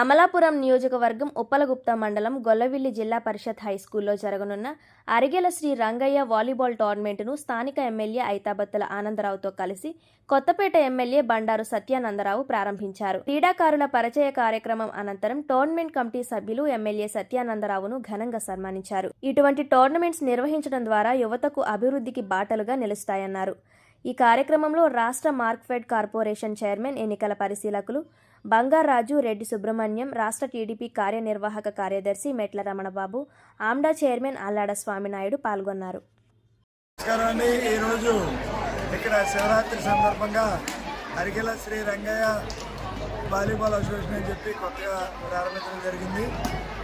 అమలాపురం నియోజకవర్గం ఉప్పలగుప్త మండలం గొల్లవిల్లి జిల్లా పరిషత్ హైస్కూల్లో జరగనున్న అరిగెల శ్రీ రంగయ్య వాలీబాల్ టోర్నమెంటును స్థానిక ఎమ్మెల్యే ఐతాబత్తుల ఆనందరావుతో కలిసి కొత్తపేట ఎమ్మెల్యే బండారు సత్యానందరావు ప్రారంభించారు. క్రీడాకారుల పరిచయ కార్యక్రమం అనంతరం టోర్నమెంట్ కమిటీ సభ్యులు ఎమ్మెల్యే సత్యానందరావును ఘనంగా సన్మానించారు. ఇటువంటి టోర్నమెంట్స్ నిర్వహించడం ద్వారా యువతకు అభివృద్ధికి బాటలుగా నిలుస్తాయన్నారు. ఈ కార్యక్రమంలో రాష్ట్ర మార్క్ఫెడ్ కార్పొరేషన్ చైర్మన్ ఎన్నికల పరిశీలకులు బంగారాజు రెడ్డి సుబ్రహ్మణ్యం రాష్ట్ర టీడీపీ కార్యనిర్వాహక కార్యదర్శి మెట్ల రమణబాబు ఆమ్డా చైర్మన్ అల్లాడ స్వామినాయుడు పాల్గొన్నారు. ఈరోజు ఇక్కడ శివరాత్రి సందర్భంగా అరికెల శ్రీ రంగయ్య వాలీబాల్ అసోసియేషన్ అని చెప్పి కొత్తగా ప్రారంభించడం జరిగింది.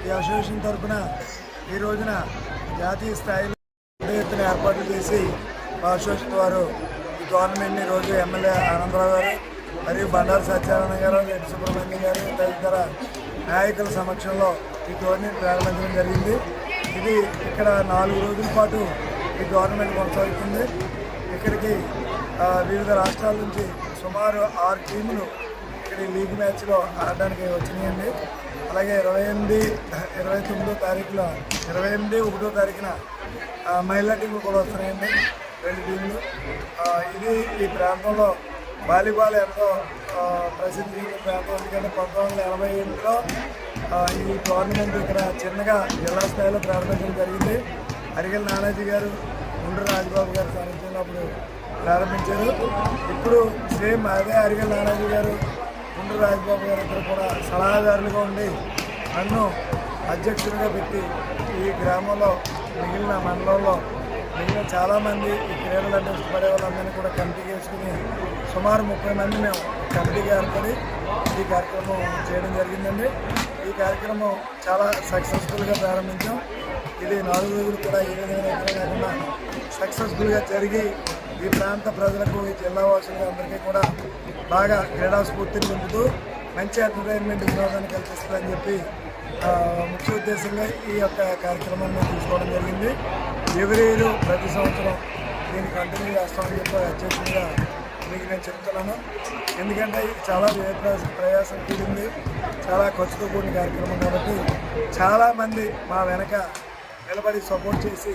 ఈ అసోసియేషన్ తరఫున ఈ రోజున జాతీయ స్థాయిలో పెద్ద ఎత్తున ఏర్పాట్లు చేసి మా అసోసియేషన్ వారు గవర్నమెంట్ని రోజు ఎమ్మెల్యే ఆనందరావు గారు మరియు బండారు సత్యనారాయణ గారు రెడ్డి సుబ్రహ్మణ్యం గారు తదితర నాయకుల సమక్షంలో ఈ టోర్నీని ప్రారంభించడం జరిగింది. ఇది ఇక్కడ నాలుగు రోజుల పాటు ఈ గవర్నమెంట్ కొనసాగుతుంది. ఇక్కడికి వివిధ రాష్ట్రాల నుంచి సుమారు ఆరు టీములు ఇక్కడ లీగ్ మ్యాచ్లో ఆడడానికి వచ్చినాయండి. అలాగే ఇరవై ఎనిమిది ఇరవై తొమ్మిదో తారీఖులో ఇరవై ఎనిమిది ఒకటో తారీఖున మహిళా టీములు కూడా వస్తున్నాయండి. రెండు టీంలు ఇది ఈ ప్రాంతంలో వాలీబాల్ ఎంతో ప్రసిద్ధి చెందిన ప్రాంతం. ఎందుకంటే పంతొమ్మిది వందల ఎనభై ఎనిమిదిలో ఈ టోర్నమెంట్ ఇక్కడ చిన్నగా జిల్లా స్థాయిలో ప్రారంభించడం జరిగింది. అరిగల్ నానాజీ గారు గుండ్రు రాజబాబు గారు సారథ్యంలో అప్పుడు ప్రారంభించారు. ఇప్పుడు సేమ్ అదే అరిగల్ నానాజీ గారు గుండ్రు రాజబాబు గారు ఇద్దరు కూడా సలహాదారులుగా ఉండి నన్ను అధ్యక్షుడిగా పెట్టి ఈ గ్రామంలో మిగిలిన మండలంలో మిగిలిన చాలామంది ఈ క్రీడలు అంటే ఇష్టపడే వాళ్ళందరినీ కూడా కమిటీ చేసుకుని సుమారు ముప్పై మంది మేము కమిటీగా ఏర్పడి ఈ కార్యక్రమం చేయడం జరిగిందండి. ఈ కార్యక్రమం చాలా సక్సెస్ఫుల్గా ప్రారంభించాం. ఇది నాలుగు రోజులు కూడా ఏ విధంగా సక్సెస్ఫుల్గా జరిగి ఈ ప్రాంత ప్రజలకు ఈ జిల్లా వాసులకు అందరికీ కూడా బాగా క్రీడా స్ఫూర్తిని పొందుతూ మంచి ఎంటర్టైన్మెంట్ వినోదాన్ని కల్పిస్తుందని చెప్పి ముఖ్య ఉద్దేశంగా ఈ యొక్క కార్యక్రమాన్ని తీసుకోవడం జరిగింది. ఎవరి ప్రతి సంవత్సరం దీన్ని కంటిన్యూ చేస్తామని చెప్పి అధ్యక్షుడిగా మీకు నేను చెప్తున్నాను. ఎందుకంటే ఇది చాలా ప్రయాస ప్రయాసం కూడింది. చాలా ఖర్చుతో కూడిన కార్యక్రమం కాబట్టి చాలామంది మా వెనక నిలబడి సపోర్ట్ చేసి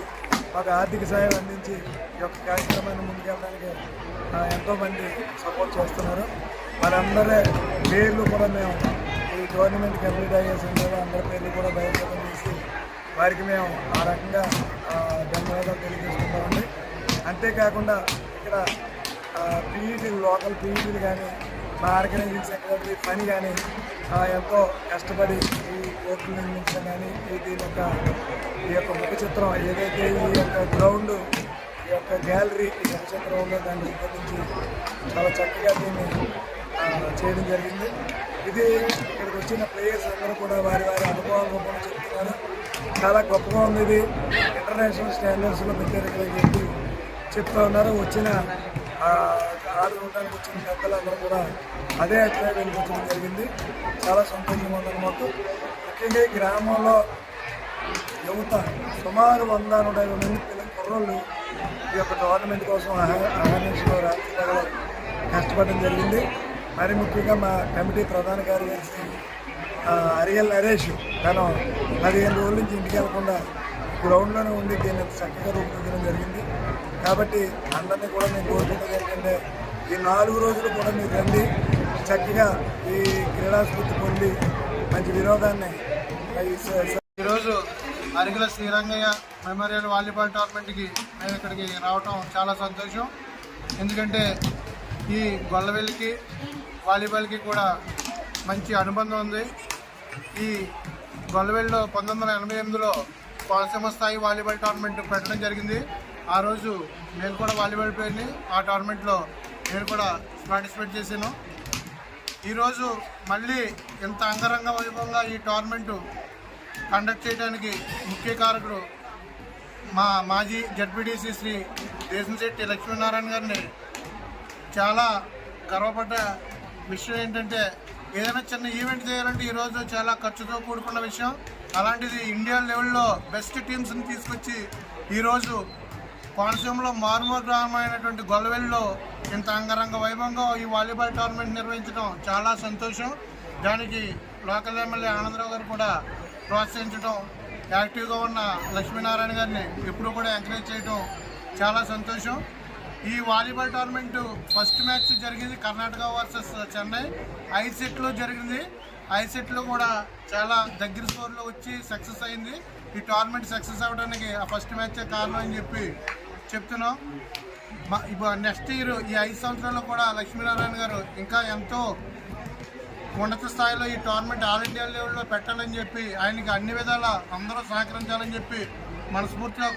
మాకు ఆర్థిక సాయం అందించి ఈ యొక్క కార్యక్రమాన్ని ముందుకెళ్ళడానికి ఎంతోమంది సపోర్ట్ చేస్తున్నారు. వారందరి పేర్లు కూడా మేము ఈ గవర్నమెంట్ కంప్లీట్ అయ్యే సమయంలో అందరి పేర్లు కూడా బహిర్గతం చేసి వారికి మేము ఆ రకంగా ధన్యవాదాలు తెలియజేసుకుంటామండి అంతేకాకుండా ఇక్కడ పీఈటీలు లోకల్ పీఈటీలు కానీ మా ఆర్గనైజింగ్ సెక్రటరీ పని కానీ ఆ, ఎంతో కష్టపడి ఈ కోర్టులు నిర్మించడం కానీ ఈ దీని యొక్క ఈ యొక్క ముఖ చిత్రం ఏదైతే ఈ యొక్క గ్రౌండ్ ఈ యొక్క గ్యాలరీ ఈ ముఖ చిత్రం ఉందో దాన్ని చాలా చక్కగా దీన్ని చేయడం జరిగింది. ఇది ఇక్కడికి వచ్చిన ప్లేయర్స్ అందరూ కూడా వారి వారి అనుభవాల రూపంలో చెప్తున్నారు. చాలా గొప్పగా ఉంది ఇది. ఇంటర్నేషనల్ స్టాండర్డ్స్లో పెట్టారు చెప్పి చెప్తా ఉన్నారు. వచ్చిన ఆడుకోవడానికి వచ్చిన పెద్దలందరూ కూడా అదే అభిప్రాయం వెళ్ళిపోవడం జరిగింది. చాలా సంతోషంగా ఉందని మాకు ముఖ్యంగా ఈ గ్రామంలో యువత సుమారు వంద నూట యాభై మంది పిల్లల కుర్రోళ్ళు ఈ యొక్క టోర్నమెంట్ కోసం అహర్నిశలో రాత్రి కష్టపడడం జరిగింది. మరి ముఖ్యంగా మా కమిటీ ప్రధాన కార్యదర్శి అరియల్ నరేష్ తను పదిహేను రోజుల నుంచి ఇంటికి వెళ్ళకుండా గ్రౌండ్లోనే ఉండి దీన్ని చక్కగా రూపొందించడం జరిగింది. కాబట్టి అందరినీ కూడా నేను కోరుకుంటుంది ఏంటంటే ఈ నాలుగు రోజులు కూడా మీరు రండి చక్కగా ఈ క్రీడాస్ఫూర్తి పొంది మంచి వినోదాన్ని ఈరోజు అరిగిల శ్రీరంగయ్య మెమోరియల్ వాలీబాల్ టోర్నమెంట్కి మేము ఇక్కడికి రావటం చాలా సంతోషం. ఎందుకంటే ఈ గొల్లవెల్లికి వాలీబాల్కి కూడా మంచి అనుబంధం ఉంది. ఈ గొల్లవెల్లిలో పంతొమ్మిది వందల ఎనభై ఎనిమిదిలో కోనసీమ స్థాయి వాలీబాల్ టోర్నమెంట్ పెట్టడం జరిగింది. ఆ రోజు నేను కూడా వాలీబాల్ పేరుని ఆ టోర్నమెంట్లో నేను కూడా పార్టిసిపేట్ చేశాను. ఈరోజు మళ్ళీ ఇంత అంగరంగ వైభవంగా ఈ టోర్నమెంటు కండక్ట్ చేయడానికి ముఖ్య కారకుడు మా మాజీ జడ్పీటీసీ శ్రీ దేశంశెట్టి లక్ష్మీనారాయణ గారిని చాలా గర్వపడ్డ విషయం ఏంటంటే ఏదైనా చిన్న ఈవెంట్ చేయాలంటే ఈరోజు చాలా ఖర్చుతో కూడుకున్న విషయం. అలాంటిది ఇండియా లెవెల్లో బెస్ట్ టీమ్స్ని తీసుకొచ్చి ఈరోజు కోనసీమలో మారుమూల గ్రామమైనటువంటి గొల్లవెల్లిలో ఇంత అంగరంగ వైభవంగా ఈ వాలీబాల్ టోర్నమెంట్ నిర్వహించడం చాలా సంతోషం. దానికి లోకల్ ఎమ్మెల్యే ఆనందరావు గారు కూడా ప్రోత్సహించడం యాక్టివ్గా ఉన్న లక్ష్మీనారాయణ గారిని ఎప్పుడూ కూడా ఎంకరేజ్ చేయడం చాలా సంతోషం. ఈ వాలీబాల్ టోర్నమెంట్ ఫస్ట్ మ్యాచ్ జరిగింది కర్ణాటక వర్సెస్ చెన్నై. ఐదు సెట్లో జరిగింది. ఐదు సెట్లో కూడా చాలా దగ్గర స్కోర్లో వచ్చి సక్సెస్ అయింది. ఈ టోర్నమెంట్ సక్సెస్ అవ్వడానికి ఆ ఫస్ట్ మ్యాచే కారణం అని చెప్పి చెప్తున్నాం. మా- ఇప్పుడు నెక్స్ట్ ఇయర్ ఈ ఐదు సంవత్సరాల్లో కూడా లక్ష్మీనారాయణ గారు ఇంకా ఎంతో ఉన్నత స్థాయిలో ఈ టోర్నమెంట్ ఆల్ ఇండియా లెవెల్లో పెట్టాలని చెప్పి ఆయనకి అన్ని విధాల అందరూ సహకరించాలని చెప్పి మనస్ఫూర్తిగా